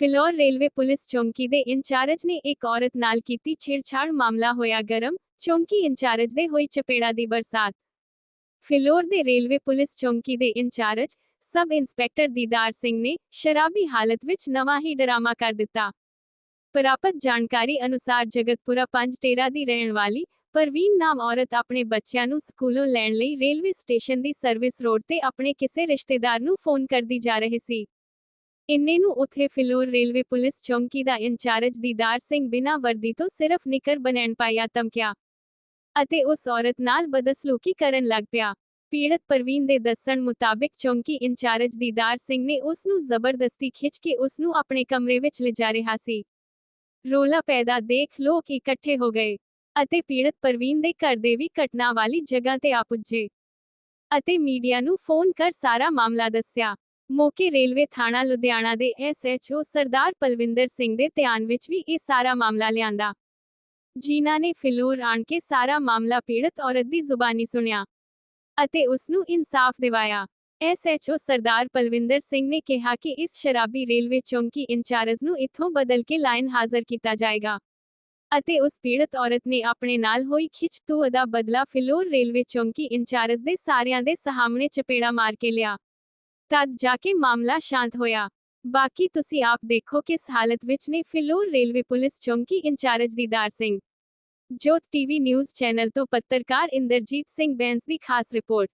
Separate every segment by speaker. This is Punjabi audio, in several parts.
Speaker 1: ਫਿਲੌਰ ਰੇਲਵੇ ਪੁਲਿਸ ਚੌਂਕੀ ਦੇ ਇੰਚਾਰਜ ਨੇ ਇੱਕ ਔਰਤ ਨਾਲ ਕੀਤੀ ਛੇੜਛਾੜ। ਮਾਮਲਾ ਹੋਇਆ ਗਰਮ ਚੌਂਕੀ ਇੰਚਾਰਜ ਦੇ ਹੋਈ ਚਪੇੜਾ ਦੀ ਬਰਸਾਤ। ਫਿਲੌਰ ਦੇ ਰੇਲਵੇ ਪੁਲਿਸ ਚੌਂਕੀ ਦੇ incharge, sub inspector Didar Singh ਨੇ ਸ਼ਰਾਬੀ ਹਾਲਤ ਵਿੱਚ ਨਵਾਂ ਹੀ ਡਰਾਮਾ ਕਰ ਦਿੱਤਾ। ਪ੍ਰਾਪਤ ਜਾਣਕਾਰੀ ਅਨੁਸਾਰ ਜਗਤਪੁਰਾ ਪੰਜ ਟੇਰਾ ਦੀ ਰਹਿਣ ਵਾਲੀ ਪਰਵੀਨ ਨਾਮ ਔਰਤ ਆਪਣੇ ਬੱਚਿਆਂ ਨੂੰ ਸਕੂਲੋਂ ਲੈਣ ਲਈ ਰੇਲਵੇ ਸਟੇਸ਼ਨ ਦੀ ਸਰਵਿਸ ਰੋਡ ਤੇ ਆਪਣੇ ਕਿਸੇ ਰਿਸ਼ਤੇਦਾਰ ਨੂੰ ਫੋਨ ਕਰਦੀ ਜਾ ਰਹੀ ਸੀ। ਇੰਨੇ ਨੂੰ ਉੱਥੇ ਫਿਲੌਰ ਰੇਲਵੇ ਪੁਲਿਸ ਚੌਂਕੀ ਦਾ ਇੰਚਾਰਜ ਦੀਦਾਰ ਸਿੰਘ ਬਿਨਾਂ ਵਰਦੀ ਤੋਂ ਸਿਰਫ ਨਿਕਰ ਬਣਨ ਪਾਇਆ ਧਮਕਿਆ ਅਤੇ ਉਸ ਔਰਤ ਨਾਲ ਬਦਸਲੂਕੀ ਕਰਨ ਲੱਗ ਪਿਆ। ਪੀੜਤ ਪਰਵੀਨ ਦੇ ਦੱਸਣ ਮੁਤਾਬਿਕ ਚੌਂਕੀ ਇੰਚਾਰਜ ਦੀਦਾਰ ਸਿੰਘ ਨੇ ਉਸ ਨੂੰ ਜ਼ਬਰਦਸਤੀ ਖਿੱਚ ਕੇ ਉਸ ਨੂੰ ਆਪਣੇ ਕਮਰੇ ਵਿੱਚ ਲਿਜਾ ਰਿਹਾ ਸੀ। ਰੋਲਾ ਪੈਦਾ ਦੇਖ ਲੋਕ ਇਕੱਠੇ ਹੋ ਗਏ ਅਤੇ ਪੀੜਤ ਪ੍ਰਵੀਨ ਦੇ ਘਰ ਦੇ ਵੀ ਘਟਨਾ ਵਾਲੀ ਜਗ੍ਹਾ ਤੇ ਆ ਪੁੱਜੇ ਅਤੇ ਮੀਡੀਆ ਨੂੰ ਫੋਨ ਕਰ ਸਾਰਾ ਮਾਮਲਾ ਦੱਸਿਆ। ਮੌਕੇ ਰੇਲਵੇ ਥਾਣਾ ਲੁਧਿਆਣਾ ਦੇ ਐਸਐਚਓ ਸਰਦਾਰ ਪਲਵਿੰਦਰ ਸਿੰਘ ਦੇ ਧਿਆਨ ਵਿੱਚ ਵੀ ਇਹ ਸਾਰਾ ਮਾਮਲਾ ਲਿਆਂਦਾ। ਜੀਨਾ ਨੇ ਫਿਲੌਰ ਆਣ ਕੇ ਸਾਰਾ ਮਾਮਲਾ ਪੀੜਤ ਔਰਤ ਦੀ ਜ਼ੁਬਾਨੀ ਸੁਣਿਆ ਅਤੇ ਉਸ ਨੂੰ ਇਨਸਾਫ ਦਿਵਾਇਆ। ਐਸਐਚਓ ਸਰਦਾਰ ਪਲਵਿੰਦਰ ਸਿੰਘ ਨੇ ਕਿਹਾ ਕਿ ਇਸ ਸ਼ਰਾਬੀ ਰੇਲਵੇ ਚੌਂਕੀ ਇੰਚਾਰਜ ਨੂੰ ਇੱਥੋਂ ਬਦਲ ਕੇ ਲਾਈਨ ਹਾਜ਼ਰ ਕੀਤਾ ਜਾਏਗਾ ਅਤੇ ਉਸ ਪੀੜਤ ਔਰਤ ਨੇ ਆਪਣੇ ਨਾਲ ਹੋਈ ਖਿੱਚ ਖਿੱਚਤੂ ਦਾ ਬਦਲਾ ਫਿਲੌਰ ਰੇਲਵੇ ਚੌਂਕੀ ਇੰਚਾਰਜ ਦੇ ਸਾਰਿਆਂ ਦੇ ਸਾਹਮਣੇ ਚਪੇੜਾ ਮਾਰ ਕੇ ਲਿਆ। ਤਦ ਜਾ ਕੇ ਮਾਮਲਾ ਸ਼ਾਂਤ ਹੋਇਆ। ਬਾਕੀ ਤੁਸੀਂ ਆਪ ਦੇਖੋ ਕਿਸ ਹਾਲਤ ਵਿੱਚ ਨੇ ਫਿਲੌਰ ਰੇਲਵੇ ਪੁਲਿਸ ਚੌਂਕੀ ਇੰਚਾਰਜ ਦੀਦਾਰ ਸਿੰਘ। ਜੋਤ ਟੀਵੀ ਨਿਊਜ਼ ਚੈਨਲ ਤੋਂ ਪੱਤਰਕਾਰ ਇੰਦਰਜੀਤ ਸਿੰਘ ਬੈਂਸ ਦੀ ਖਾਸ ਰਿਪੋਰਟ।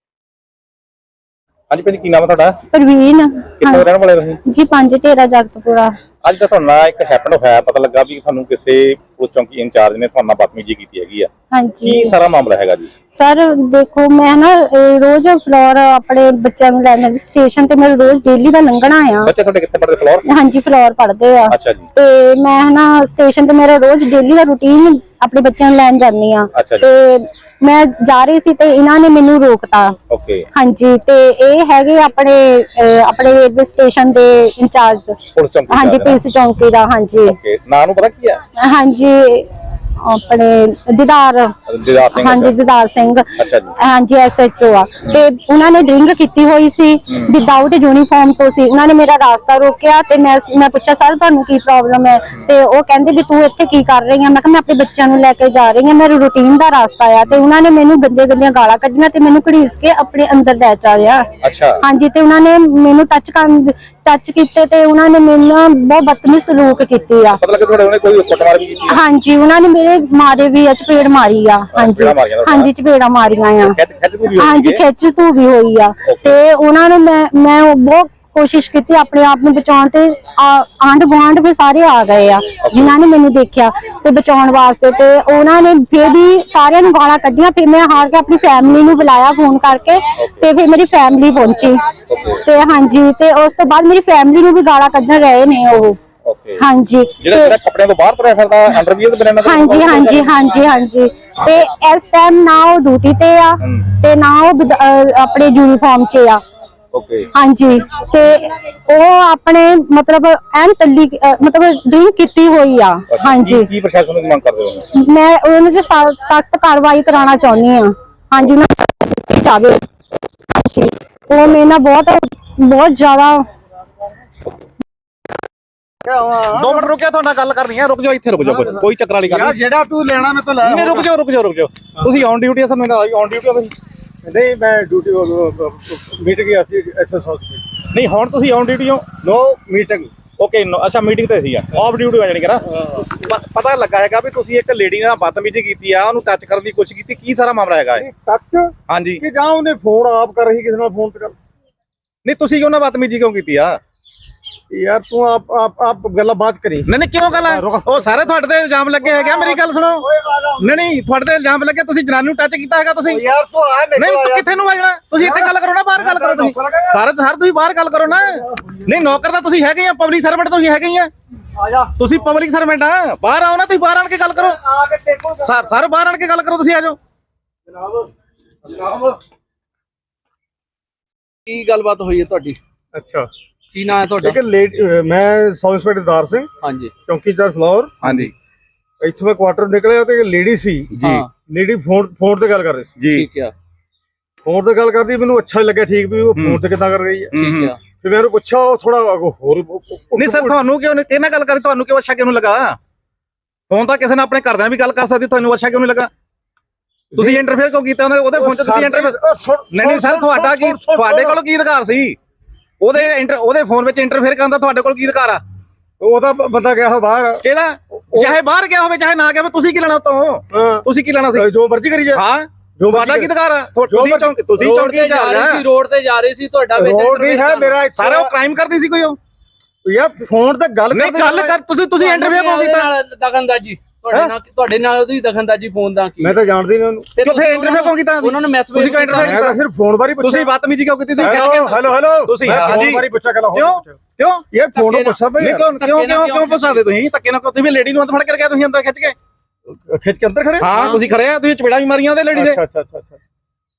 Speaker 2: ਹਾਂਜੀ ਭਾਜੀ ਕੀ ਨਾਮ ਹੈ ਤੁਹਾਡਾ?
Speaker 3: ਪ੍ਰਵੀਨ।
Speaker 2: ਕਿੱਥੋਂ ਦੇ ਰਹਿਣ ਵਾਲੇ ਤੁਸੀਂ?
Speaker 3: ਜੀ ਪੰਜ ਢੇਰਾ ਜਗਤਪੁਰਾ।
Speaker 2: ਅੱਜ ਤਾਂ ਤੁਹਾਨੂੰ ਇੱਕ ਹੈਪਨ ਹੋਇਆ ਪਤਾ ਲੱਗਾ ਵੀ ਤੁਹਾਨੂੰ ਕਿਸੇ ਪੁਲਿਸ ਚੌਂਕੀ ਇੰਚਾਰਜ ਨੇ ਤੁਹਾਨੂੰ ਬਦਤਮੀਜ਼ੀ ਕੀਤੀ ਹੈਗੀ ਆ।
Speaker 3: ਹਾਂਜੀ।
Speaker 2: ਕੀ ਸਾਰਾ ਮਾਮਲਾ ਹੈਗਾ ਜੀ?
Speaker 3: ਸਰ ਦੇਖੋ ਮੈਂ ਨਾ ਰੋਜ਼ ਫਲੋਰ ਆਪਣੇ ਬੱਚਿਆਂ ਨੂੰ ਲੈਣ ਜਾਂਦੀ ਸਟੇਸ਼ਨ ਤੇ ਮੇਰੇ ਰੋਜ਼ ਡੇਲੀ ਦਾ ਲੰਘਣਾ ਆ
Speaker 2: ਬੱਚੇ ਤੁਹਾਡੇ ਕਿੱਥੇ ਪੜਦੇ ਫਲੋਰ
Speaker 3: ਹਾਂਜੀ ਫਲੋਰ ਪੜਦੇ ਆ।
Speaker 2: ਅੱਛਾ ਜੀ।
Speaker 3: ਤੇ ਮੈਂ ਨਾ ਸਟੇਸ਼ਨ ਤੇ ਮੇਰਾ ਰੋਜ਼ ਡੇਲੀ ਦਾ ਰੁਟੀਨ ਆਪਣੇ ਬੱਚਿਆਂ ਨੂੰ ਲੈਣ ਜਾਂਦੀ ਆ।
Speaker 2: ਅੱਛਾ ਜੀ।
Speaker 3: ਤੇ ਮੈਂ ਜਾ ਰਹੀ ਸੀ ਤੇ ਇਹਨਾਂ ਨੇ ਮੈਨੂੰ ਰੋਕਤਾ।
Speaker 2: ਓਕੇ।
Speaker 3: ਹਾਂਜੀ ਤੇ ਇਹ ਹੈਗੇ ਆਪਣੇ ਅਹ, ਆਪਣੇ ਰੇਲਵੇ ਸਟੇਸ਼ਨ ਦੇ ਇੰਚਾਰਜ।
Speaker 2: ਪੁਲਿਸ ਚੌਂਕੀ
Speaker 3: ਹਾਂਜੀ ਪੁਲਿਸ ਚੌਂਕੀ ਦਾ ਹਾਂਜੀ।
Speaker 2: ਓਕੇ ਨਾਂ ਨੂੰ ਪਤਾ ਕੀ ਹੈ
Speaker 3: ਹਾਂਜੀ ਆਪਣੇ ਦੀਦਾਰ।
Speaker 2: ਦਿਦਾਰ ਸਿੰਘ
Speaker 3: ਹਾਂਜੀ ਦੀਦਾਰ ਸਿੰਘ।
Speaker 2: ਅੱਛਾ ਜੀ।
Speaker 3: ਹਾਂਜੀ ਐਸਐਚਓ ਆ। ਤੇ ਉਹਨਾਂ ਨੇ ਡਰਿੰਕ ਕੀਤੀ ਹੋਈ ਸੀ ਵਿਦਆਊਟ ਯੂਨੀਫਾਰਮ ਤੋਂ ਸੀ। ਉਹਨਾਂ ਨੇ ਮੇਰਾ ਰਾਸਤਾ ਰੋਕਿਆ ਤੇ ਮੈਂ ਮੈਂ ਪੁੱਛਿਆ ਸਰ ਤੁਹਾਨੂੰ ਕੀ ਪ੍ਰੋਬਲਮ ਹੈ? ਤੇ ਉਹ ਕਹਿੰਦੇ ਵੀ ਤੂੰ ਇੱਥੇ ਕੀ ਕਰ ਰਹੀ ਆ ਮੈਂ ਕਿਹਾ ਮੈਂ ਆਪਣੇ ਬੱਚਿਆਂ ਨੂੰ ਲੈ ਕੇ ਜਾ ਰਹੀ ਆ ਮੇਰਾ ਰੂਟੀਨ ਦਾ ਰਾਸਤਾ ਆ। ਤੇ ਉਹਨਾਂ ਨੇ ਮੈਨੂੰ ਗੰਦੇ ਗੰਦੀਆਂ ਗਾਲਾਂ ਕੱਢੀਆਂ ਤੇ ਮੈਨੂੰ ਘੜੀਸ ਕੇ ਆਪਣੇ ਅੰਦਰ ਲੈ ਚਾਰਿਆ
Speaker 2: ਅੱਛਾ।
Speaker 3: ਹਾਂਜੀ ਤੇ ਉਹਨਾਂ ਨੇ ਮੈਨੂੰ ਟੱਚ ਕਰਨ ਟੱਚ ਕੀਤੇ ਤੇ ਉਹਨਾਂ ਨੇ ਮੈਨੂੰ ਨਾਲ ਬਹੁਤ ਬਦਤਮੀਜ਼ ਸਲੂਕ ਕੀਤੀ ਆ।
Speaker 2: ਪਤਾ ਲੱਗਾ ਤੁਹਾਡੇ ਉਹਨੇ ਕੋਈ ਕੁੱਟਮਾਰ ਵੀ ਕੀਤੀ ਹੈ
Speaker 3: ਹਾਂਜੀ ਉਹਨਾਂ ਨੇ ਮੇਰੇ ਮਾਰੇ ਵੀ ਆ ਚਪੇੜ ਮਾਰੀ ਆ। ਹਾਂਜੀ
Speaker 2: ਚਪੇੜਾਂ ਮਾਰੀਆਂ ਤੁਹਾਡੇ
Speaker 3: ਹਾਂਜੀ ਚਪੇੜਾਂ ਮਾਰੀਆਂ ਆ।
Speaker 2: ਖਿੱਚ ਖਿੱਚ ਵੀ ਹੋਈ
Speaker 3: ਹਾਂਜੀ
Speaker 2: ਹੈ।
Speaker 3: ਖਿੱਚ ਧੂ ਵੀ ਹੋਈ ਆ। ਤੇ ਉਹਨਾਂ ਨੇ ਮੈਂ ਮੈਂ ਉਹ ਬਹੁਤ ਕੋਸ਼ਿਸ਼ ਕੀਤੀ ਆਪਣੇ ਆਪ ਨੂੰ ਬਚਾਉਣ ਤੇ ਆਂਡ ਗੁਆਂਢ ਵੀ ਸਾਰੇ ਆ ਗਏ ਆ ਜਿਨ੍ਹਾਂ ਨੇ ਮੈਨੂੰ ਦੇਖਿਆ ਤੇ ਬਚਾਉਣ ਵਾਸਤੇ ਤੇ ਉਹਨਾਂ ਨੇ ਫਿਰ ਵੀ ਸਾਰਿਆਂ ਨੂੰ ਗਾਲਾਂ ਕੱਢੀਆਂ ਫਿਰ ਮੈਂ ਹਾਰ ਕੇ ਆਪਣੀ ਫੈਮਿਲੀ ਨੂੰ ਬੁਲਾਇਆ ਫੋਨ ਕਰਕੇ ਤੇ ਫਿਰ ਮੇਰੀ ਫੈਮਿਲੀ ਪਹੁੰਚੀ। ਤੇ ਹਾਂਜੀ ਤੇ ਉਸ ਤੋਂ ਬਾਅਦ ਮੇਰੀ ਫੈਮਿਲੀ ਨੂੰ ਵੀ ਗਾਲਾਂ ਕੱਢਣ ਰਹੇ ਨੇ ਉਹ। ਹਾਂਜੀ।
Speaker 2: ਜਿਹੜਾ ਜਿਹੜਾ ਕੱਪੜਿਆਂ ਤੋਂ ਬਾਹਰ ਤੁਰਿਆ ਫਿਰਦਾ ਅੰਡਰਵੀਅਰ ਤੇ ਬਨਾਨਾ
Speaker 3: ਹਾਂਜੀ ਹਾਂਜੀ ਹਾਂਜੀ ਹਾਂਜੀ। ਤੇ ਇਸ ਟਾਈਮ ਨਾ ਉਹ ਡਿਊਟੀ ਤੇ ਆ। ਤੇ ਨਾ ਉਹ ਆਪਣੇ ਯੂਨੀਫਾਰਮ 'ਚ ਆ।
Speaker 2: ਓਕੇ
Speaker 3: ਹਾਂਜੀ ਤੇ ਉਹ ਆਪਣੇ ਮਤਲਬ ਐਨ ਤੱਲੀ ਅਹ ਮਤਲਬ ਡਰਿੰਕ ਕੀਤੀ ਹੋਈ ਆ ਹਾਂਜੀ।
Speaker 2: ਕੀ ਪ੍ਰਸ਼ਾਸਨ ਨੂੰ ਮੰਗ ਕਰਦੇ ਹੋ?
Speaker 3: ਮੈਂ ਉਹਨਾਂ ਤੇ ਸਖਤ ਕਾਰਵਾਈ ਕਰਾਉਣਾ ਚਾਹੁੰਦੀ ਆ ਹਾਂਜੀ ਨਾ ਜਾਵੇ। ਹਾਂਜੀ ਉਹ ਮੇਰੇ ਨਾਲ ਬਹੁਤ ਬਹੁਤ ਜ਼ਿਆਦਾ
Speaker 2: ਦੋ ਮਿੰਟ ਰੁਕਿਆ ਤੁਹਾਡਾ ਗੱਲ ਕਰਨੀ ਹੈ ਰੁਕ ਜਾਓ ਇੱਥੇ ਰੁਕ ਜਾਓ ਕੋਈ- ਕੋਈ ਚੱਕਰ ਵਾਲੀ ਗੱਲ
Speaker 4: ਯਾਰ
Speaker 2: ਨਹੀਂ।
Speaker 4: ਜਿਹੜਾ ਤੂੰ ਲੈਣਾ ਮੈਂ ਤਾਂ ਲੈ
Speaker 2: ਨਹੀਂ ਰੁਕ ਜਾਓ ਰੁਕ ਜਾਓ ਰੁਕ ਜਾਓ। ਤੁਸੀਂ ਔਨ ਡਿਊਟੀ ਆ ਸਾਨੂੰ ਔਨ ਡਿਊਟੀ ਆ ਤੁਸੀਂ।
Speaker 4: ਨਹੀਂ ਮੈਂ ਡਿਊਟੀ ਮੀਟਿੰਗ ਗਿਆ ਸੀ ਐਸਐਸ ਹਸਪੀਟਲ
Speaker 2: ਨਹੀਂ ਹੁਣ ਤੁਸੀਂ ਔਨ ਡਿਊਟੀ ਹੋ?
Speaker 4: ਨੋ ਮੀਟਿੰਗ
Speaker 2: ਓਕੇ ਅੱਛਾ ਮੀਟਿੰਗ ਤੇ ਸੀ ਆ। ਆਫ ਡਿਊਟੀ ਆ ਜਾਣੀ ਕਿ ਨਾ ਪ- ਪਤਾ ਲੱਗਾ ਹੈਗਾ ਵੀ ਤੁਸੀਂ ਇੱਕ ਲੇਡੀ ਨਾਲ ਬਦਤਮੀਜ਼ੀ ਕੀਤੀ ਆ ਉਹਨੂੰ ਟੱਚ ਕਰਨ ਦੀ ਕੋਸ਼ਿਸ਼ ਕੀਤੀ ਕੀ ਸਾਰਾ ਮਾਮਲਾ ਹੈਗਾ ਇਹ?
Speaker 4: ਟੱਚ
Speaker 2: ਹਾਂਜੀ।
Speaker 4: ਕਿ ਜਾਂ ਉਹਨੇ ਫੋਨ ਆਪ ਕਰ ਰਹੀ ਕਿਸੇ ਨਾਲ ਫੋਨ ਤੇ ਕਰ
Speaker 2: ਨਹੀਂ ਤੁਸੀਂ ਕਿਉਂ ਨਾ ਬਦਤਮੀਜ਼ੀ ਕਿਉਂ ਕੀਤੀ ਆ?
Speaker 4: ਯਾਰ ਤੂੰ ਆਪ ਆਪ ਆਪ ਗੱਲਾਂ ਬਾਤ ਕਰੀ।
Speaker 2: ਨਹੀਂ ਨਹੀਂ ਕਿਉਂ ਗੱਲ? ਉਹ ਸਾਰੇ ਤੁਹਾਡੇ ਤੇ ਇਲਜ਼ਾਮ ਲੱਗੇ ਹੈਗੇ ਆ, ਮੇਰੀ ਗੱਲ ਸੁਣੋ। ਨਹੀਂ ਨਹੀਂ ਤੁਹਾਡੇ ਤੇ ਇਲਜ਼ਾਮ ਲੱਗੇ ਤੁਸੀਂ ਜਨਾਨੀ ਨੂੰ ਟੱਚ ਕੀਤਾ ਹੈਗਾ ਤੁਸੀਂ।
Speaker 4: ਯਾਰ ਤੂੰ ਆ
Speaker 2: ਨਹੀਂ ਤੂੰ ਕਿੱਥੇ ਨੂੰ ਵਜਣਾ ਤੁਸੀਂ ਇੱਥੇ ਗੱਲ ਕਰੋ ਨਾ ਬਾਹਰ ਗੱਲ ਕਰੋ ਤੁਸੀਂ। ਸਾਰੇ ਸਰ ਤੁਸੀਂ ਬਾਹਰ ਗੱਲ ਕਰੋ ਨਾ। ਨਹੀਂ ਨੌਕਰ ਤਾਂ ਤੁਸੀਂ ਹੈਗੇ ਆ ਪਬਲਿਕ ਸਰਵੈਂਟ ਤੁਸੀਂ ਹੈਗੇ ਆ।
Speaker 4: ਆ ਜਾ।
Speaker 2: ਤੁਸੀਂ ਪਬਲਿਕ ਸਰਵੈਂਟ ਆ ਬਾਹਰ ਆਓ ਨਾ ਤੁਸੀਂ ਬਾਹਰ ਆਣ ਕੇ ਗੱਲ ਕਰੋ।
Speaker 4: ਆ ਕੇ ਦੇਖੋ।
Speaker 2: ਸਰ ਸਰ ਬਾਹਰ ਆਣ ਕੇ ਗੱਲ ਕਰੋ ਤੁਸੀਂ ਆ ਜਾਓ।
Speaker 4: ਜਨਾਬ ਜਨਾਬ।
Speaker 5: ਕੀ ਗੱਲਬਾਤ ਹੋਈ ਹੈ ਤੁਹਾਡੀ?
Speaker 4: ਅੱਛਾ।
Speaker 5: ਕੀ ਨਾਂ ਹੈ ਤੁਹਾਡਾ?
Speaker 4: ਲੇਟ ਮੈਂ ਸਬ ਇੰਸਪੈਕਟਰ ਦਾਰ ਸਿੰਘ
Speaker 5: ਹਾਂਜੀ।
Speaker 4: ਚੌਂਕੀਦਾਰ ਫਲੋਰ।
Speaker 2: ਹਾਂਜੀ।
Speaker 4: ਇੱਥੋਂ ਮੈਂ ਕੁਆਟਰ ਨਿਕਲਿਆ ਤੇ ਲੇਡੀ ਸੀ।
Speaker 2: ਜੀ।
Speaker 5: ਹਾਂ,
Speaker 4: ਲੇਡੀ ਫੋਨ ਫੋਨ ਤੇ ਗੱਲ ਕਰ ਰਹੀ ਸੀ।
Speaker 2: ਜੀ।
Speaker 5: ਠੀਕ ਆ।
Speaker 4: ਫੋਨ ਤੇ ਗੱਲ ਕਰਦੀ ਮੈਨੂੰ ਅੱਛਾ ਲੱਗਿਆ ਠੀਕ ਵੀ ਉਹ। ਫੋਨ ਤੇ ਕਿੱਦਾਂ ਕਰ ਰਹੀ ਹੈ।
Speaker 5: ਠੀਕ ਆ।
Speaker 4: ਤੇ ਮੈਨੂੰ ਪੁੱਛਿਆ ਉਹ ਥੋੜਾ ਹੋਰ
Speaker 2: ਨਹੀਂ ਸਰ ਤੁਹਾਨੂੰ ਕਿਉਂ ਨਹੀਂ ਕਿਹਨਾਂ ਗੱਲ ਕਰੀ ਤੁਹਾਨੂੰ ਕਿਉਂ ਅੱਛਾ ਕਿਉਂ ਨਹੀਂ ਲੱਗਾ? ਫੋਨ ਤਾਂ ਕਿਸੇ ਨੇ ਆਪਣੇ ਘਰਦਿਆਂ ਵੀ ਗੱਲ ਕਰ ਸਕਦੀ ਤੁਹਾਨੂੰ ਅੱਛਾ ਕਿਉਂ ਨਹੀਂ ਲੱਗਾ? ਤੁਸੀਂ ਇੰਟਰਫੇਅਰ ਕਿਉਂ ਕੀਤਾ ਉਹਦੇ ਉਹਦੇ ਫੋਨ 'ਚ ਤੁਸੀਂ ਇੰਟਰਫੇਅਰ ਨਹੀਂ ਨਹੀਂ ਸਰ ਤੁਹਾਡਾ ਕੀ ਤੁਹਾਡੇ ਕੋਲ ਕੀ ਅਧਿਕਾਰ ਸੀ? ਉਹਦੇ ਇੰਟਰ ਉਹਦੇ ਫੋਨ ਵਿੱਚ ਇੰਟਰਫੇਅਰ ਕਰਨ ਦਾ ਤੁਹਾਡੇ ਕੋਲ ਕੀ ਅਧਿਕਾਰ ਆ?
Speaker 4: ਉਹਦਾ ਬੰਦਾ ਗਿਆ ਹੋ ਬਾਹਰ।
Speaker 2: ਕਿਹਦਾ ਚਾਹੇ ਬਾਹਰ ਗਿਆ ਹੋਵੇ ਚਾਹੇ ਨਾ ਗਿਆ ਹੋਵੇ ਤੁਸੀਂ ਕੀ ਲੈਣਾ ਉਤੋਂ?
Speaker 4: ਹਾਂ,
Speaker 2: ਤੁਸੀਂ ਕੀ ਲੈਣਾ ਸੀ?
Speaker 4: ਜੋ ਮਰਜ਼ੀ ਕਰੀ ਜਾ।
Speaker 2: ਹਾਂ?
Speaker 4: ਜੋ
Speaker 2: ਤੁਹਾਡਾ ਕੀ ਅਧਿਕਾਰ ਆ? ਤੁਹਾ-
Speaker 4: ਜੋ
Speaker 2: ਤੁਸੀਂ
Speaker 4: ਮਰਜ਼ੀ-
Speaker 2: ਚੌਂਕ ਤੁਸੀਂ
Speaker 5: ਰੋਡ
Speaker 2: ਚੌਂਕੀ
Speaker 5: ਤੇ ਜਾ ਰਹੇ ਸੀ ਰੋਡ ਤੇ ਜਾ ਰਹੇ ਸੀ ਤੁਹਾਡਾ ਵਿੱਚ
Speaker 4: ਰੋਡ ਨਹੀਂ ਹੈ ਮੇਰਾ ਇੱਥੇ
Speaker 2: ਸਾਰਾ ਉਹ ਕ੍ਰਾਈਮ ਕਰਦੀ ਸੀ ਕੋਈ ਉਹ?
Speaker 4: ਯਾਰ ਫੋਨ ਤੇ ਗੱਲ
Speaker 2: ਨਹੀਂ ਗੱਲ ਕਰ ਤੁਸੀਂ ਤੁਸੀਂ ਇੰਟਰਵਿਊ ਕਿਉਂ ਕੀਤਾ
Speaker 5: ਦਖਲਅੰਦਾਜ਼ੀ। ਤੁਹਾਡੇ ਨਾਲ ਤੁਹਾਡੇ ਨਾਲ ਉਹਦੀ ਦਖਲਅੰਦਾਜ਼ੀ ਫੋਨ ਦਾ ਕੀ?
Speaker 4: ਮੈਂ ਤਾਂ ਜਾਣਦੀ ਨਹੀਂ ਉਹਨੂੰ।
Speaker 5: ਫਿਰ
Speaker 2: ਕਿਉਂ ਫਿਰ
Speaker 5: ਤੁਸੀਂ
Speaker 2: ਇੰਟਰਵਿਊ ਕਿਉਂ ਕੀਤਾ
Speaker 5: ਉਹਨਾਂ ਨੂੰ ਮੈਸੇਜ
Speaker 2: ਤੁਸੀਂ ਕਿਉਂ interview
Speaker 4: ਮੈਂ ਤਾਂ ਸਿਰਫ ਫੋਨ ਬਾਰੇ ਪੁੱਛਿਆ।
Speaker 2: ਤੁਸੀਂ ਬਦਤਮੀਜ਼ੀ ਕਿਉਂ ਕੀਤੀ? ਤੁਸੀਂ
Speaker 4: ਹੈਲੋ
Speaker 2: ਕਹਿ-
Speaker 4: ਹੈਲੋ ਹੈਲੋ।
Speaker 2: ਤੁਸੀਂ-।
Speaker 4: ਫੋਨ ਬਾਰੇ ਪੁੱਛਿਆ ਕਹਿੰਦਾ ਹੋਰ
Speaker 2: ਕਿਉਂ?
Speaker 4: ਯਾਰ ਫੋਨ
Speaker 5: ਨਾਲ-
Speaker 4: ਪੁੱਛਦਾ
Speaker 2: ਕਿਉਂ ਕਿਉਂ ਕਿਉਂ ਕਿਉਂ ਫਸਾਦੇ ਤੁਸੀਂ? ਧੱਕੇ ਨਾਲ ਤੁਸੀਂ ਵੀ ਲੇਡੀ ਨੂੰ ਅੰਦਰ ਫੜ ਕੇ ਲਗਾਇਆ ਤੁਸੀਂ ਅੰਦਰ ਖਿੱਚ ਕੇ।
Speaker 4: ਖਿੱਚ ਕੇ ਅੰਦਰ ਖੜੇ?
Speaker 2: ਹਾਂ। ਤੁਸੀਂ ਖੜੇ ਆ ਤੁਸੀਂ ਚਪੇੜਾ ਵੀ ਮਾਰੀਆਂ ਉਹਦੇ ਲੇਡੀ ਦੇ।
Speaker 4: ਅੱਛਾ ਅੱਛਾ ਅੱਛਾ ਅੱਛਾ।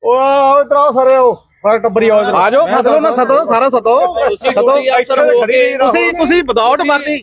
Speaker 4: ਉਹ ਆਓ ਇਧਰ ਆਓ ਸਾਰੇ ਆਓ। ਸਾਰੇ ਟੱਬਰੀ ਆਓ
Speaker 2: ਆ ਜਾਓ ਸਦੋ ਨਾ ਸਦੋ ਸਾਰਾ ਸਦੋ। ਸਦੋ। ਤੁਸੀਂ ਤੁਸੀਂ ਵਿਦਆਊਟ ਵਰਦੀ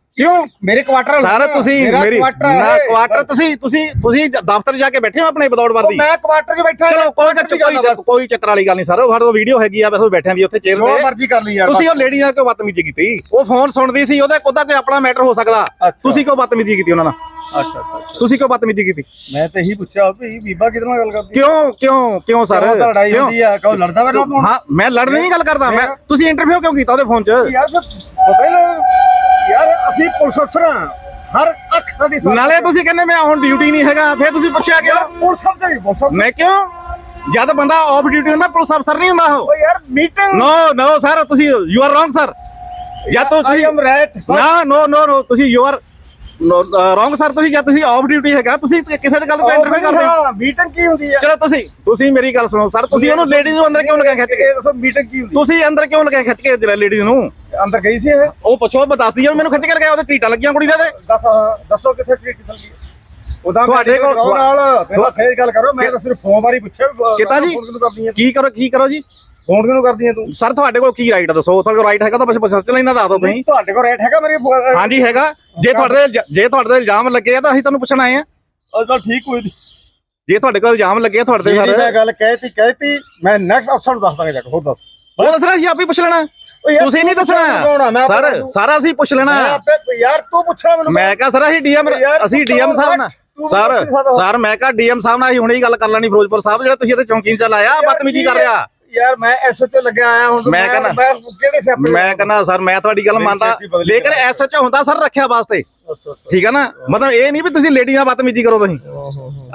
Speaker 2: ਕਿਉਂ?
Speaker 4: ਮੇਰੇ ਕੁਆਟਰ
Speaker 2: ਸਰ ਤੁਸੀਂ ਮੇਰੀ ਨਾ ਕੁਆਟਰ ਤੁਸੀਂ ਤੁਸੀਂ ਤੁਸੀਂ ਦਫ਼ਤਰ ਜਾ ਕੇ ਬੈਠੇ ਹੋ ਆਪਣੇ ਵਿਦਆਊਟ ਵਰਦੀ
Speaker 4: ਮੈਂ ਕੁਆਟਰ 'ਚ ਬੈਠਾ
Speaker 2: ਚਲੋ ਕੋਈ ਚੱਕਰ ਕੋਈ ਕੋਈ ਚੱਕਰ ਵਾਲੀ ਗੱਲ ਨਹੀਂ ਸਰ। ਸਾਡੇ ਕੋਲ ਵੀਡੀਓ ਹੈਗੀ ਆ ਬਸ ਉਹ ਬੈਠਿਆਂ ਦੀ ਉੱਥੇ ਚੇਅਰ
Speaker 4: ਜੋ
Speaker 2: ਤੇ।
Speaker 4: ਮਰਜ਼ੀ ਕਰ ਲਈ ਯਾਰ
Speaker 2: ਤੁਸੀਂ ਉਹ ਲੇਡੀ ਨਾਲ ਕਿਉਂ ਬਦਤਮੀਜ਼ੀ ਕੀਤੀ? ਉਹ ਫੋਨ ਸੁਣਦੀ ਸੀ ਉਹਦਾ ਉਹਦਾ ਕੋਈ ਆਪਣਾ ਮੈਟਰ ਹੋ ਸਕਦਾ। ਤੁਸੀਂ ਕਿਉਂ ਬਦਤਮੀਜ਼ੀ ਕੀਤੀ ਉਹਨਾਂ ਨਾਲ?
Speaker 4: ਅੱਛਾ
Speaker 2: ਤੁਸੀਂ ਕਿਉਂ ਬਦਤਮੀਜ਼ੀ ਕੀਤੀ?
Speaker 4: ਮੈਂ ਤੇ ਇਹੀ ਪੁੱਛਿਆ ਵੀ ਬੀਬਾ ਕਿਹਦੇ ਨਾਲ ਗੱਲ ਕਰਦੀ?
Speaker 2: ਕਿਉਂ ਕਿਉਂ ਕਿਉਂ ਸਰ?
Speaker 4: ਲੜਾਈ? ਹੁੰਦੀ ਆ? ਕਹੋ ਲੜਦਾ ਵੇ ਨਾ ਤੂੰ
Speaker 2: ਹਾਂ ਮੈਂ ਲੜਨ ਦੀ ਨਹੀਂ ਗੱਲ ਕਰਦਾ ਮੈਂ? ਤੁਸੀਂ ਇੰਟਰਵਿਊ ਕਿਉਂ ਕੀਤਾ ਉਹਦੇ ਫੋਨ 'ਚ?
Speaker 4: ਯਾਰ ਪਤਾ ਹੀ ਨਾ ਯਾਰ ਅਸੀਂ ਪੁਲਿਸ ਅਫਸਰ ਹਾਂ। ਹਰ ਅੱਖ ਸਾਡੀ
Speaker 2: ਨਾਲੇ ਤੁਸੀਂ ਕਹਿੰਦੇ ਮੈਂ ਹੁਣ ਡਿਊਟੀ ਨਹੀਂ ਹੈਗਾ ਫਿਰ ਤੁਸੀਂ ਪੁੱਛਿਆ
Speaker 4: ਯਾਰ
Speaker 2: ਕਿਉਂ
Speaker 4: ਪੁਲਿਸ ਅਫਸਰ ਹੀ ਪੁਲਿਸ ਅਫਸਰ।
Speaker 2: ਮੈਂ ਕਿਉਂ? ਜਦ ਬੰਦਾ ਆਫ ਡਿਊਟੀ ਹੁੰਦਾ ਪੁਲਿਸ ਅਫਸਰ ਨਹੀਂ ਹੁੰਦਾ ਉਹ।
Speaker 4: ਓ ਯਾਰ ਮੀਟਿੰਗ
Speaker 2: ਨੋ ਨੋ ਸਰ ਤੁਸੀਂ ਯੂ ਆਰ ਰੋਂਗ ਸਰ ਜਾਂ
Speaker 4: ਆਈ
Speaker 2: ਤੁਸੀਂ
Speaker 4: ਐਮ ਰਾਈਟ
Speaker 2: ਨਾ ਨੋ ਨੋ ਨੋ ਤੁਸੀਂ ਯੂ ਆਰ ਰੋਂਗ ਸਰ ਤੁਸੀਂ ਜਾਂ ਤੁਸੀਂ ਆਫ ਡਿਊਟੀ ਹੈਗਾ ਤੁਸੀਂ ਕਿਸੇ ਦੀ ਗੱਲ ਤੋਂ ਇੰਟਰਵਿਊ ਕਰਦੇ ਹੋ?
Speaker 4: ਮੀਟਿੰਗ ਕੀ ਹੁੰਦੀ ਹੈ
Speaker 2: ਚਲੋ ਤੁਸੀਂ ਤੁਸੀਂ ਮੇਰੀ ਗੱਲ ਸੁਣੋ ਸਰ ਤੁਸੀਂ ਉਹਨੂੰ ਲੇਡੀਜ਼ ਨੂੰ ਅੰਦਰ ਕਿਉਂ ਲਗਾ ਖਿੱਚ ਕੇ?
Speaker 4: ਦੱਸੋ ਮੀਟਿੰਗ ਕੀ ਹੁੰਦੀ
Speaker 2: ਤੁਸੀਂ ਅੰਦਰ ਕਿਉਂ ਲਗਾ ਖਿੱਚ ਕੇ ਜਿਹੜਾ ਲੇਡੀਜ਼ ਨੂੰ?
Speaker 4: ਅੰਦਰ ਗਈ ਸੀ ਇਹ।
Speaker 2: ਉਹ ਪੁੱਛੋ ਮੈਂ ਦੱਸਦੀ ਆ ਮੈਨੂੰ ਖਿੱਚ ਕੇ ਲਗਾਇਆ ਉਹਦੇ ਸੀਟਾਂ ਲੱਗੀਆਂ ਕੁੜੀ ਦੇ
Speaker 4: ਦੱਸ ਹਾਂ, ਦੱਸੋ ਕਿੱਥੇ ਟ੍ਰੀਟ ਚੱਲ ਗਈ ਉਹਦਾ
Speaker 2: ਤੁਹਾਡੇ ਕੋਲ-
Speaker 4: ਨਾਲ ਪਹਿਲਾਂ ਫੇਰ ਗੱਲ ਕਰੋ ਮੈਂ ਤਾਂ ਸਿਰਫ ਫੋਨ ਬਾਰੇ ਪੁੱਛਿਆ
Speaker 2: ਕਿੱਦਾਂ ਜੀ? ਕੀ ਕਰੋ ਕੀ ਕਰੋ ਜੀ?
Speaker 4: ਫੋਨ ਕਿਉਂ ਕਰਦੀ ਹੈ ਤੂੰ?
Speaker 2: ਸਰ ਤੁਹਾਡੇ ਕੋਲ ਕੀ ਰਾਈਟ ਆ ਦੱਸੋ? ਤੁਹਾਡੇ ਕੋਲ ਰਾਈਟ ਹੈਗਾ ਤਾਂ ਬਸ ਬਸ ਚਲੇ ਦੱਸ ਦਿਓ ਤੁਸੀਂ।
Speaker 4: ਤੁਹਾਡੇ ਕੋਲ ਰੇਟ ਹੈਗਾ ਮੇਰੇ
Speaker 2: ਹਾਂਜੀ ਹੈਗਾ। ਜੇ ਤੁਹਾਡੇ ਤੇ ਇਲਜ਼ਾ- ਜੇ ਤੁਹਾਡੇ ਤੇ ਇਲਜ਼ਾਮ ਲੱਗੇ ਆ ਤਾਂ ਅਸੀਂ ਤੁਹਾਨੂੰ ਪੁੱਛਣ ਆਏ ਆ।
Speaker 4: ਚਲ ਠੀਕ ਹੋਈ
Speaker 2: ਜੇ ਤੁਹਾਡੇ ਕੋਲ ਇਲਜ਼ਾਮ ਲੱਗੇ ਆ ਤੁਹਾਡੇ ਤੇ
Speaker 4: ਜਿਹੜੀ
Speaker 2: ਸਰ।
Speaker 4: ਮੈਂ ਗੱਲ ਕਹਿਤੀ ਕਹਿਤੀ ਮੈਂ ਨੈਕਸਟ ਅਫਸਰ ਨੂੰ ਦੱਸ ਦਾਂਗਾ ਜਾ ਕੇ ਹੋਰ ਦੱਸ।
Speaker 2: ਉਹ ਦੱਸਣਾ ਸੀ ਆਪੇ ਪੁੱਛ ਲੈਣਾ।
Speaker 4: ਯਾਰ,
Speaker 2: ਤੁਸੀਂ ਨਹੀਂ
Speaker 4: ਤੂੰ ਪੁੱਛਣਾ
Speaker 2: ਦੱਸਣਾ। ਸਰ
Speaker 4: ਦੱਸੂ।
Speaker 2: ਸਾਰਾ ਅਸੀਂ ਪੁੱਛ ਲੈਣਾ।
Speaker 4: ਮੈਂ ਆਪੇ ਯਾਰ ਤੂੰ ਪੁੱਛਣਾ ਮੈਨੂੰ।
Speaker 2: ਮੈਂ ਕਹਾ ਸਰ ਅਸੀਂ ਡੀਐਮ
Speaker 4: ਯਾਰ,
Speaker 2: ਅਸੀਂ ਡੀਐਮ ਸਾਹਿਬ ਨਾਲ।
Speaker 4: ਤੂੰ
Speaker 2: ਸਰ
Speaker 4: ਪੁੱਛ ਸਕਦਾ।
Speaker 2: ਸਰ ਮੈਂ ਕਹਾ ਡੀਐਮ ਸਾਹਿਬ ਨਾਲ ਅਸੀਂ ਹੁਣੇ ਹੀ ਗੱਲ ਕਰ ਲੈਣੀ ਫਿਰੋਜ਼ਪੁਰ ਸਾਹਿਬ ਜਿਹੜਾ ਤੁਸੀਂ ਇੱਥੇ ਚੌਂਕੀ 'ਚ ਲਾਇਆ
Speaker 4: ਯਾਰ,
Speaker 2: ਬਦਤਮੀਜ਼ੀ
Speaker 4: ਕੀ
Speaker 2: ਕਰ
Speaker 4: ਹੈ?
Speaker 2: ਰਿਹਾ
Speaker 4: ਯਾਰ ਮੈਂ ਐਸਓ ਲੱਗਿਆ ਆਇਆ ਹੁਣ
Speaker 2: ਮੈਂ ਕਹਿੰਦਾ-
Speaker 4: ਮੈਂ ਕਿਹੜੇ ਸਿਆਪੇ
Speaker 2: ਮੈਂ ਕਹਿੰਦਾ ਸਰ ਮੈਂ ਤੁਹਾਡੀ ਗੱਲ ਮੰਨਦਾ। ਲੇਕਿਨ
Speaker 4: ਕਰਾ।
Speaker 2: ਐਸਐਚ ਹੁੰਦਾ ਸਰ ਰੱਖਿਆ ਵਾਸਤੇ। ਠੀਕ ਹੈ ਨਾ? ਮਤਲਬ ਇਹ ਨਹੀਂ ਵੀ ਤੁਸੀਂ ਲੇਡੀ ਨਾਲ ਬਦਤਮੀਜ਼ੀ ਕਰੋ ਤੁਸੀਂ।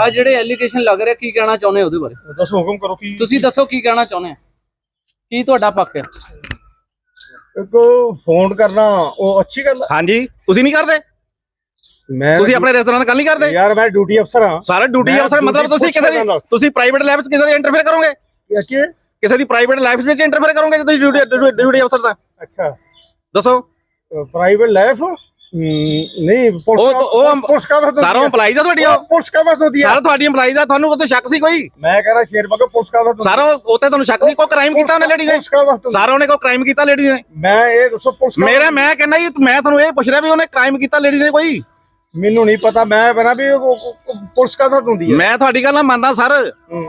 Speaker 5: ਆ ਜਿਹੜੇ ਐਲੀਗੇਸ਼ਨ ਲੱਗ ਰਿਹਾ ਕੀ ਕਹਿਣਾ ਚਾਹੁੰਦੇ ਹੋ ਉਹਦੇ ਬਾਰੇ?
Speaker 4: ਦੱਸੋ ਹੁਕਮ ਕਰੋ ਕੀ
Speaker 5: ਤੁਸੀਂ ਦੱਸੋ ਕੀ ਕਹਿਣਾ ਚਾਹੁੰਦੇ ਆ ਕੀ ਤੁਹਾਡਾ ਪੱਕ ਹੈ?
Speaker 4: ਕੋ ਫੋਨ ਕਰਨਾ ਉਹ ਅੱਛੀ ਗੱਲ।
Speaker 2: ਹਾਂਜੀ। ਤੁਸੀਂ ਨਹੀਂ ਕਰਦੇ?
Speaker 4: ਮੈਂ
Speaker 2: ਤੁਸੀਂ ਆਪਣੇ ਰੈਸਟੋਰੈਂਟ ਨਾਲ ਗੱਲ ਨਹੀਂ ਕਰਦੇ?
Speaker 4: ਯਾਰ ਮੈਂ ਡਿਊਟੀ ਅਫਸਰ ਹਾਂ।
Speaker 2: ਸਾਰੇ ਡਿਊਟੀ ਅਫਸਰ ਮਤਲਬ ਤੁਸੀਂ ਕਿਸੇ। ਦੀ ਤੁਸੀਂ ਪ੍ਰਾਈਵੇਟ ਲਾਈਫ 'ਚ ਕਿਸੇ ਦੀ ਇੰਟਰਫੇਅਰ ਕਰੋਗੇ?
Speaker 4: ਕੀ?
Speaker 2: ਕਿਸੇ ਦੀ ਪ੍ਰਾਈਵੇਟ ਲਾਈਫ ਵਿੱਚ ਇੰਟਰਫੇਅਰ ਕਰੋਗੇ ਜੇ ਤੁਸੀਂ ਡਿਊਟੀ ਡਿਊਟੀ ਅਫਸਰ ਦਾ
Speaker 4: ਅੱਛਾ।
Speaker 2: ਦੱਸੋ।
Speaker 4: ਪ੍ਰਾਈਵੇਟ ਲਾਈਫ ਨਹੀਂ ਪੁਲਿਸ
Speaker 2: ਉਹ-
Speaker 4: ਪੁਲਿਸ ਕਾ ਬਸ
Speaker 2: ਸਾਰਾ EMPLOYEE ਦਾ ਤੁਹਾਡੀ
Speaker 4: ਪੁਲਿਸ ਕਾ ਬਸ ਹੁੰਦੀ ਹੈ
Speaker 2: ਸਾਰਾ ਤੁਹਾਡੀ EMPLOYEE ਦਾ ਤੁਹਾਨੂੰ ਉੱਤੇ ਸ਼ੱਕ ਸੀ ਕੋਈ?
Speaker 4: ਮੈਂ ਕਹ ਰਿਹਾ ਸ਼ੇਰ ਬਗਾ ਪੁਲਿਸ ਕਾ ਬਸ
Speaker 2: ਸਾਰਾ ਉਹ- ਉੱਤੇ ਤੁਹਾਨੂੰ ਸ਼ੱਕ ਸੀ ਕੋਈ ਕ੍ਰਾਈਮ ਕੀਤਾ ਉਹਨੇ ਲੇਡੀ ਨੇ?
Speaker 4: ਪੁਲਿਸ ਕਾ ਬਸ
Speaker 2: ਸਾਰਾ ਉਹਨੇ ਕੋਈ ਕ੍ਰਾਈਮ ਕੀਤਾ ਲੇਡੀ ਨੇ?
Speaker 4: ਮੈਂ ਇਹ ਦੱਸੋ ਪੁਲਿਸ
Speaker 2: ਮੇਰਾ ਮੈਂ ਕਹਿੰਦਾ ਜੀ ਮੈਂ ਤੁਹਾਨੂੰ ਇਹ ਪੁੱਛ ਰਿਹਾ ਵੀ ਉਹਨੇ ਕ੍ਰਾਈਮ ਕੀਤਾ ਲੇਡੀ ਨੇ ਕੋਈ?
Speaker 4: ਮੈਨੂੰ ਨਹੀਂ ਪਤਾ ਮੈਂ ਬਣਾ ਵੀ ਉਹ- ਉਹ- ਉਹ ਪੁਲਿਸ ਹੁੰਦੀ ਹੈ?
Speaker 2: ਮੈਂ ਤੁਹਾਡੀ ਗੱਲ ਨਾਲ ਮੰਨਦਾ ਸਰ।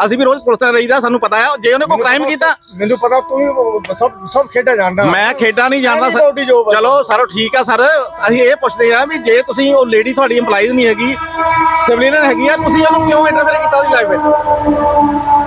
Speaker 2: ਅਸੀਂ ਵੀ ਰੋਜ਼ ਪੁਲਿਸ ਤੇ ਰਹੀਦਾ ਸਾਨੂੰ ਪਤਾ ਹੈ ਜੇ ਉਹਨੇ ਕੋਈ ਕ੍ਰਾਈਮ ਕੀਤਾ
Speaker 4: ਮੈਨੂੰ ਪਤਾ ਤੂੰ ਵੀ ਸਭ ਸਭ ਖੇਡਾਂ ਜਾਣਦਾ।
Speaker 2: ਮੈਂ ਖੇਡਾਂ ਨਹੀਂ ਜਾਣਦਾ ਸਰ। ਚਲੋ ਸਰ ਠੀਕ ਆ ਸਰ। ਅਸੀਂ ਇਹ ਪੁੱਛਦੇ ਆ ਵੀ ਜੇ ਤੁਸੀਂ ਉਹ ਲੇਡੀ ਤੁਹਾਡੀ EMPLOYEE ਨਹੀਂ ਹੈਗੀ ਸਿਵਲੀਅਨ ਹੈਗੀ ਆ ਤੁਸੀਂ ਉਹਨੂੰ ਕਿਉਂ ਇੰਟਰਫੇਅਰ ਕੀਤਾ ਉਹਦੀ ਲਾਈਫ ਵਿੱਚ?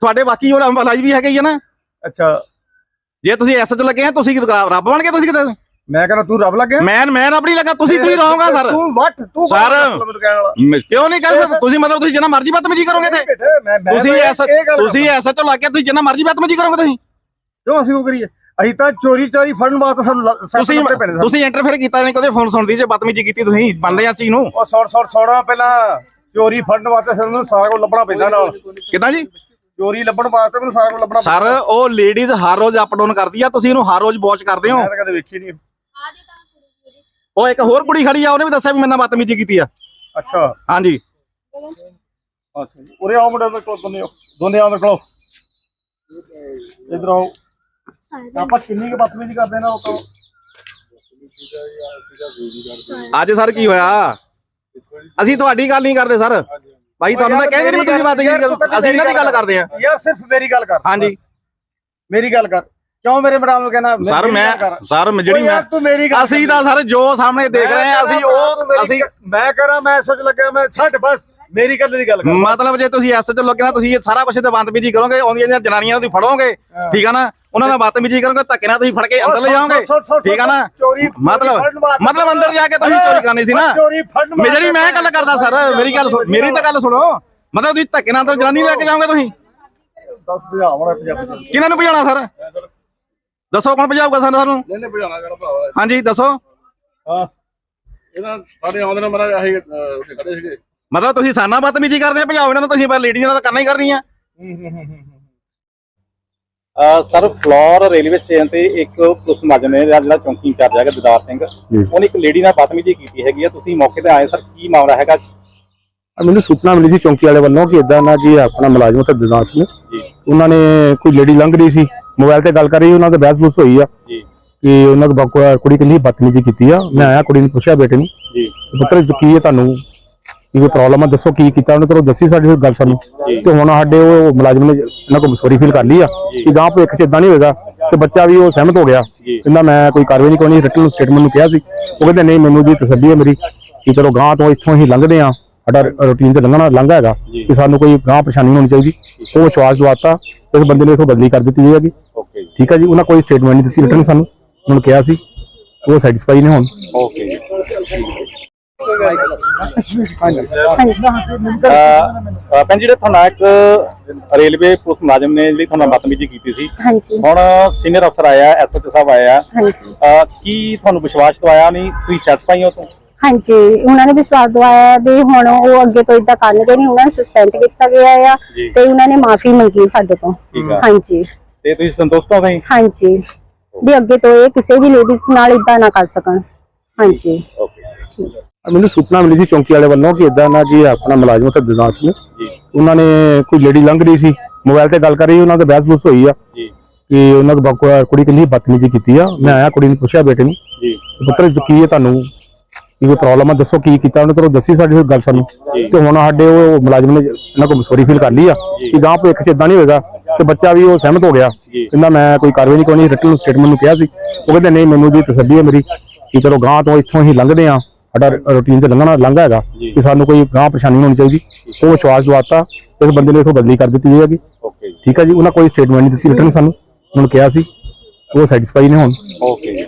Speaker 2: ਤੁਹਾਡੇ ਬਾਕੀ ਉਹ ਲਾਈਵ ਵੀ ਹੈਗੇ ਹੀ ਆ ਨਾ।
Speaker 4: ਅੱਛਾ।
Speaker 2: ਜੇ ਤੁਸੀਂ ਐਸਐਚ ਲੱਗੇ ਆ ਤੁਸੀਂ ਕੀ ਰੱਬ ਬਣ ਕੇ ਤੁਸੀਂ ਕਿਤੇ।
Speaker 4: ਮੈਂ ਕਹਿੰਦਾ ਤੂੰ ਰੱਬ ਲੱਗਿਆ
Speaker 2: ਮੈਂ ਮੈਂ ਆਪਣੀ ਲੱਗਾ ਤੁਸੀਂ ਤੁਸੀਂ ਰਹੋਗਾ ਸਰ।
Speaker 4: ਤੂੰ ਵੱਟ ਤੂੰ
Speaker 2: ਮ- ਕਿਉਂ ਨਹੀਂ ਸਕਦੇ? ਤੁਸੀਂ ਮਤਲਬ ਤੁਸੀਂ ਜਿੰਨਾ ਮਰਜ਼ੀ ਬਦਤਮੀਜੀ ਕਰੋਗੇ ਤੇ। ਤੁਸੀਂ ਐਸਾ ਤੁਸੀਂ ਐਸਾ ਚੋ ਲੱਗ ਕੇ ਤੁਸੀਂ ਜਿੰਨਾ ਮਰਜ਼ੀ ਬਦਤਮੀਜੀ ਕਰੋਗੇ ਤੁਸੀਂ।
Speaker 4: ਕਿਉਂ ਅਸੀਂ ਉਹ ਕਰੀਏ? ਅਸੀਂ ਤਾਂ ਚੋਰੀ ਚੋਰੀ ਫੜਨ ਵਾਸਤੇ ਸਾਨੂੰ
Speaker 2: ਤੁਸੀਂ। ਤੁਸੀਂ ਇੰਟਰਫੇਅਰ ਕੀਤਾ ਨਹੀਂ ਕਦੇ ਫੋਨ ਸੁਣਦੀ ਜੇ ਬਦਤਮੀਜੀ ਕੀਤੀ ਤੁਸੀਂ ਮੰਨਦੇ ਆ ਚੀਜ਼ ਨੂੰ।
Speaker 4: ਉਹ ਸੌੜ ਸੌੜ ਸੌੜਾ ਪਹਿਲਾਂ ਚੋਰੀ ਫੜਨ ਵਾਸਤੇ ਸਾਨੂੰ ਸਾਰਾ ਕੁਝ ਲੱਭਣਾ ਪੈਂਦਾ ਨਾਲ।
Speaker 2: ਕਿਦਾਂ ਜੀ?
Speaker 4: ਚੋਰੀ ਲੱਭਣ ਵਾਸਤੇ ਮੈਨੂੰ ਸਾਰਾ ਕੁਝ ਲੱਭਣਾ
Speaker 2: ਸਰ ਉਹ ਲੇਡੀਜ਼ ਹਰ ਰੋਜ਼ ਅਪ ਡਾਊਨ ਕਰਦੀ ਆ ਤੁਸੀਂ ਇਹਨੂੰ ਹਰ ਰੋਜ਼ ਵਾਚ ਕਰਦੇ ਹੋ।
Speaker 4: ਮੈਂ ਤਾਂ ਕਦੇ ਵੇਖੀ ਨਹੀਂ।
Speaker 2: ਉਹ ਇੱਕ ਹੋਰ ਕੁੜੀ ਖੜੀ ਆ ਉਹਨੇ ਵੀ ਦੱਸਿਆ ਵੀ ਮੇਰੇ ਨਾਲ ਬਦਤਮੀਜੀ ਕੀਤੀ ਆ।
Speaker 4: ਅੱਛਾ।
Speaker 2: ਹਾਂਜੀ।
Speaker 4: ਅੱਛਾ ਜੀ। ਉਰੇ ਆਓ ਮੁੰਡੇ ਦੇ ਕੋਲ ਦੋਨੇ ਆਓ। ਦੋਨੇ ਆਓ ਮੇਰੇ ਕੋਲ। ਇਧਰ ਆਓ। ਆਪਾਂ ਕਿੰਨੀ ਕੁ ਬਦਤਮੀਜ਼ੀ ਕਰਦੇ ਨਾ ਉਹ ਤੋਂ
Speaker 2: ਅੱਜ ਸਰ ਕੀ ਹੋਇਆ? ਅਸੀਂ ਤੁਹਾਡੀ ਗੱਲ ਨਹੀਂ ਕਰਦੇ ਸਰ। ਭਾਈ ਤੁਹਾਨੂੰ ਤਾਂ ਕਹਿੰਦੇ ਨਹੀਂ ਤੁਸੀਂ ਬਦਤਮੀਜੀ ਕਰੋ ਅਸੀਂ ਇਹਨਾਂ ਦੀ ਗੱਲ ਕਰਦੇ ਆ
Speaker 4: ਯਾਰ ਸਿਰਫ ਮੇਰੀ ਗੱਲ ਕਰ
Speaker 2: ਹਾਂਜੀ।
Speaker 4: ਮੇਰੀ ਗੱਲ ਕਰ। ਕਿਉਂ ਮੇਰੇ ਮੈਡਮ ਨੂੰ ਕਹਿਣਾ?
Speaker 2: ਸਰ ਮੈਂ। ਸਰ ਜਿਹੜੀ ਮੈਂ
Speaker 4: ਤੂੰ ਮੇਰੀ ਗੱਲ
Speaker 2: ਅਸੀਂ ਤਾਂ ਸਰ ਜੋ ਸਾਹਮਣੇ ਦੇਖ ਰਹੇ ਆ ਅਸੀਂ ਉਹ ਅਸੀਂ
Speaker 4: ਮੈਂ ਕਰਾਂ ਮੈਂ ਸੋਚ ਲੱਗਿਆ ਮੈਂ ਛੱਡ ਬਸ। ਮੇਰੀ ਗੱਲ ਦੀ ਗੱਲ ਕਰ।
Speaker 2: ਮਤਲਬ ਜੇ ਤੁਸੀਂ ਐਸ ਚ ਲੋਕਾਂ ਨਾਲ ਤੁਸੀਂ ਇਹ ਸਾਰਾ ਕੁਝ ਤੇ ਬਦਤਮੀਜੀ ਕਰੋਗੇ ਆਉਂਦੀਆਂ ਜਨਾਨੀਆਂ ਨੂੰ ਤੁਸੀਂ ਫੜੋਗੇ। ਠੀਕ ਆ ਨਾ? ਉਹਨਾਂ ਨਾਲ ਬਦਤਮੀਜੀ ਕਰੋਗੇ ਧੱਕੇ ਨਾਲ ਤੁਸੀਂ ਫੜ ਕੇ ਅੰਦਰ ਲੈ ਜਾਓਗੇ। ਠੀਕ ਆ ਨਾ? ਮਤਲਬ ਮਤਲਬ ਅੰਦਰ ਜਾ ਕੇ ਤੁਸੀਂ ਚੋਰੀ ਕਰਨੀ ਸੀ ਨਾ।
Speaker 4: ਫੜਨ
Speaker 2: ਮੈਂ ਜਿਹੜੀ ਮੈਂ ਗੱਲ ਕਰਦਾ ਸਰ ਮੇਰੀ ਗੱਲ ਸੁਣ- ਮੇਰੀ ਤਾਂ ਗੱਲ ਸੁਣੋ। ਮਤਲਬ ਤੁਸੀਂ ਧੱਕੇ ਨਾਲ ਅੰਦਰ ਜਨਾਨੀ ਲੈ ਕੇ ਜਾਓਗੇ ਤੁਸੀਂ? ਕਿਹਨਾਂ ਨੂੰ ਭਜਾਉਣਾ ਸਰ? ਦੱਸੋ ਕੌਣ ਭਜਾਊਗਾ ਸਾਨੂੰ ਸਾਨੂੰ?
Speaker 5: ਨਹੀਂ ਨਹੀਂ ਭਜਾਣਾ ਕਿਹੜਾ ਭਰਾ
Speaker 2: ਹਾਂਜੀ ਦੱਸੋ।
Speaker 4: ਹਾਂ।
Speaker 5: ਇਹਦਾ ਸਾਡੇ ਆਉਂਦੇ ਨੇ ਮਰਾ ਅਹ, ਉੱਥੇ ਖੜੇ ਸੀਗੇ।
Speaker 2: ਮਤਲਬ ਤੁਸੀਂ ਸਾਨਾ ਬਦਤਮੀਜੀ ਕਰਦੇ ਆ ਭਜਾਓ ਇਹਨਾਂ ਨੂੰ ਤੁਸੀਂ ਪਰ ਲੇਡੀਜ਼ ਨਾਲ ਤਾਂ ਕਰਨਾ ਹੀ ਕਰਨੀ ਆ।
Speaker 6: ਸਰ ਫਲੋਰ ਰੇਲਵੇ ਸਟੇਸ਼ਨ ਤੇ ਇੱਕ ਪੁਲਿਸ ਮੁਲਾਜ਼ਮ ਨੇ ਜਿਹੜਾ ਚੌਂਕੀ ਇੰਚਾਰਜ ਹੈਗਾ ਦਿਦਾਰ ਸਿੰਘ ਉਹਨੇ ਇੱਕ ਲੇਡੀ ਨਾਲ ਬਦਤਮੀਜ਼ੀ ਕੀਤੀ ਹੈਗੀ ਆ। ਤੁਸੀਂ ਮੌਕੇ ਤੇ ਆਏ ਸਰ ਕੀ ਮਾਮਲਾ ਹੈਗਾ?
Speaker 7: ਮੈਨੂੰ ਸੂਚਨਾ ਮਿਲੀ ਸੀ ਚੌਂਕੀ ਵਾਲੇ ਵੱਲੋਂ ਕਿ ਇਦਾਂ ਨਾ ਜੀ ਆਪਣਾ ਮੁਲਾਜ਼ਮ ਉੱਥੇ ਦਿਦਾਰ ਸਿੰਘ ਉਹਨਾਂ ਨੇ ਕੋਈ ਲੇਡੀ ਲੰਘ ਰਹੀ ਸੀ। ਮੋਬਾਈਲ ਤੇ ਗੱਲ ਕਰ ਰਹੀ ਉਹਨਾਂ ਦੇ ਬਹਿਸ ਬੂਸ ਹੋਈ ਆ। ਕਿ ਉਹਨਾਂ ਕੋਲ ਕੁੜੀ ਕਹਿੰਦੀ ਬਦਤਮੀਜ਼ੀ ਕੀਤੀ ਆ। ਮੈਂ ਆਇਆ ਕੁੜੀ ਨੂੰ ਪੁੱਛਿਆ ਬੇਟੇ ਨੂੰ
Speaker 6: ਜੀ।
Speaker 7: ਪੁੱਤਰ ਕੀ ਹੈ ਤੁਹਾਨੂੰ? ਕੀ ਕੋਈ ਪ੍ਰੋਬਲਮ ਆ ਦੱਸੋ ਕੀ ਕੀਤਾ ਉਹਨੇ ਚਲੋ ਦੱਸੀ ਸਾਡੀ ਗੱਲ ਸਾਨੂੰ। ਤੇ ਹੁਣ ਸਾਡੇ ਉਹ ਮੁਲਾਜ਼ਮ ਨੇ ਇਹਨਾਂ ਕੋਲ ਸੌਰੀ ਫੀਲ ਕਰ ਲਈ ਆ ਕਿ ਗਾਂ ਭਵਿੱਖ ਚ ਇਦਾਂ ਨਹੀਂ ਹੋਏਗਾ ਤੇ ਬੱਚਾ ਵੀ ਉਹ ਸਹਿਮਤ ਹੋ ਗਿਆ। ਕਹਿੰਦਾ ਮੈਂ ਕੋਈ ਕਾਰਵਾਈ ਨਹੀਂ ਕਰਨੀ ਰਿਟਨ ਸਟੇਟਮੈਂਟ ਨੂੰ ਕਿਹਾ ਸੀ। ਉਹ ਕਹਿੰਦੇ ਨਹੀਂ ਮੈਨੂੰ ਜੀ ਤਸੱਲੀ ਹੈ ਮੇਰੀ ਕਿ ਚਲੋ ਗਾਂ ਤੋਂ ਇੱਥੋਂ ਹੀ ਲੰਘਦੇ ਆ ਸਾਡਾ ਰੂਟੀਨ ਤੇ ਲੰਘਣਾ ਲੰਘਾ ਹੈਗਾ। ਕਿ ਸਾਨੂੰ ਕੋਈ ਗਾਂ ਪਰੇਸ਼ਾਨੀ ਹੋਣੀ ਚਾਹੀਦੀ। ਉਹ ਵਿਸ਼ਵਾਸ ਦਵਾਤਾ ਇਸ ਬੰਦੇ ਨੇ ਇਥੋਂ ਬਦਲੀ ਕਰ ਦਿੱਤੀ ਜਾਏਗੀ ਠੀਕ ਹੈ ਜੀ ਉਹਨਾਂ ਕੋਈ ਸਟੇਟਮੈਂਟ ਨਹੀਂ ਦਿੱਤੀ ਰਿਟਨ ਸਾਨੂੰ। ਉਹਨਾਂ ਨੂੰ ਕਿਹਾ ਸੀ ਉਹ ਸੈਟੀਸਫਾਈ ਨੇ ਹੁਣ।
Speaker 6: ਓਕੇ ਜੀ।
Speaker 3: ਹਾਂਜੀ
Speaker 6: ਭੈਣ ਜੀ ਜਿਹੜੇ ਤੁਹਾਨੂੰ ਇੱਕ ਰੇਲਵੇ ਪੁਲਿਸ ਮੁਲਾਜ਼ਮ ਨੇ ਜਿਹੜੀ ਤੁਹਾਨੂੰ ਬਦਤਮੀਜ਼ੀ ਕੀਤੀ ਸੀ
Speaker 3: ਹਾਂਜੀ।
Speaker 6: ਹੁਣ ਸੀਨੀਅਰ ਅਫਸਰ ਆਇਆ ਐਸਓਟੀ ਸਾਹਿਬ ਆਇਆ
Speaker 3: ਹਾਂਜੀ।
Speaker 6: ਕੀ ਤੁਹਾਨੂੰ ਵਿਸ਼ਵਾਸ ਦਵਾਇਆ? ਨਹੀਂ ਤੁਸੀਂ ਸੈਟੀਸਫਾਈ ਹੋ ਤੋਂ
Speaker 3: ਹਾਂਜੀ ਉਹਨਾਂ ਨੇ ਵਿਸ਼ਵਾਸ ਦਵਾਇਆ ਵੀ ਹੁਣ ਉਹ ਅੱਗੇ ਤੋਂ ਇਦਾਂ ਕਰਨਗੇ ਨਹੀਂ ਉਹਨਾਂ ਨੂੰ ਸਸਪੈਂਡ ਕੀਤਾ ਗਿਆ ਆ। ਤੇ ਉਹਨਾਂ ਨੇ ਮਾਫੀ ਮੰਗੀ ਸਾਡੇ ਤੋਂ। ਹਾਂਜੀ।
Speaker 6: ਤੇ ਤੁਸੀਂ ਸੰਤੁਸ਼ਟ ਹੋ ਗਏ
Speaker 3: ਹਾਂਜੀ। ਵੀ ਅੱਗੇ ਤੋਂ ਇਹ ਕਿਸੇ ਵੀ ਲੇਡੀਜ਼ ਨਾਲ ਇਦਾਂ ਨਾ ਕਰ ਸਕਣ। ਹਾਂਜੀ।
Speaker 6: ਓਕੇ।
Speaker 7: ਮੈਨੂੰ ਸੂਚਨਾ ਮਿਲੀ ਸੀ ਚੌਂਕੀ ਵਾਲੇ ਵੱਲੋਂ ਕਿ ਇਦਾਂ ਨਾ ਜੀ ਆਪਣਾ ਮੁਲਾਜ਼ਮ ਉੱਥੇ ਦਿਦਾਰ ਸਿੰਘ
Speaker 6: ਜੀ।
Speaker 7: ਉਹਨਾਂ ਨੇ ਕੋਈ ਲੇਡੀ ਲੰਘ ਰਹੀ ਸੀ। ਮੋਬਾਈਲ ਤੇ ਗੱਲ ਕਰ ਰਹੀ ਉਹਨਾਂ ਦੇ ਬਹਿਸ ਬੂਸ ਹੋਈ ਆ। ਕਿ ਉਹਨਾਂ ਬਕਵਾ ਕੁੜੀ ਕਹਿੰਦੀ ਬਦਤਮੀਜ਼ੀ ਕੀਤੀ ਆ। ਮੈਂ ਆਇਆ ਕੁੜੀ ਨੂੰ ਪੁੱਛਿਆ ਬੇਟੇ ਨੂੰ।
Speaker 6: ਜੀ।
Speaker 7: ਪੁੱਤਰ ਕੀ ਹੈ ਤੁਹਾਨੂੰ ਕੀ ਕੋਈ ਪ੍ਰੋਬਲਮ ਆ? ਦੱਸੋ ਕੀ ਕੀਤਾ ਉਹਨੇ? ਚਲੋ ਦੱਸੀ ਸਾਡੀ ਗੱਲ ਸਾਨੂੰ। ਤੇ ਹੁਣ ਸਾਡੇ ਉਹ ਮੁਲਾਜ਼ਮ ਨੇ ਇਹਨਾਂ ਕੋਲ ਸੌਰੀ ਫੀਲ ਕਰ ਲਈ ਆ ਕਿ ਗਾਂ ਭਵਿੱਖ ਚ ਇਦਾਂ ਨਹੀਂ ਹੋਏਗਾ। ਤੇ ਬੱਚਾ ਵੀ ਉਹ ਸਹਿਮਤ ਹੋ ਗਿਆ। ਕਹਿੰਦਾ ਮੈਂ ਕੋਈ ਕਾਰਵਾਈ ਨਹੀਂ ਕਰਨੀ ਰਿਟਨ ਸਟੇਟਮੈਂਟ ਨੂੰ ਕਿਹਾ ਸੀ। ਉਹ ਕਹਿੰਦੇ ਨਹੀਂ ਮੈਨੂੰ ਜੀ ਤਸੱਲੀ ਹੈ ਮੇਰੀ ਕਿ ਚਲੋ ਗਾਂ ਤੋਂ ਇੱਥੋਂ ਹੀ ਲੰਘਦੇ ਆ। ਸਾਡਾ ਰੂਟੀਨ ਤੇ ਲੰਘਣਾ ਲੰਘਾ ਹੈਗਾ। ਕਿ ਸਾਨੂੰ ਕੋਈ ਗਾਂ ਪਰੇਸ਼ਾਨੀ ਨਹੀਂ ਹੋਣੀ ਚਾਹੀਦੀ। ਉਹ ਵਿਸ਼ਵਾਸ ਦਵਾਤਾ ਇਸ ਬੰਦੇ ਨੇ ਇਥੋਂ ਬਦਲੀ ਕਰ ਦਿੱਤੀ ਜਾਏਗੀ ਠੀਕ ਹੈ ਜੀ ਉਹਨਾਂ ਕੋਈ ਸਟੇਟਮੈਂਟ ਨਹੀਂ ਦਿੱਤੀ ਰਿਟਨ ਸਾਨੂੰ। ਉਹਨਾਂ ਕਿਹਾ ਸੀ ਉਹ ਸੈਟੀਸਫਾਈ ਨੇ ਹੁਣ।
Speaker 6: ਓਕੇ ਜੀ।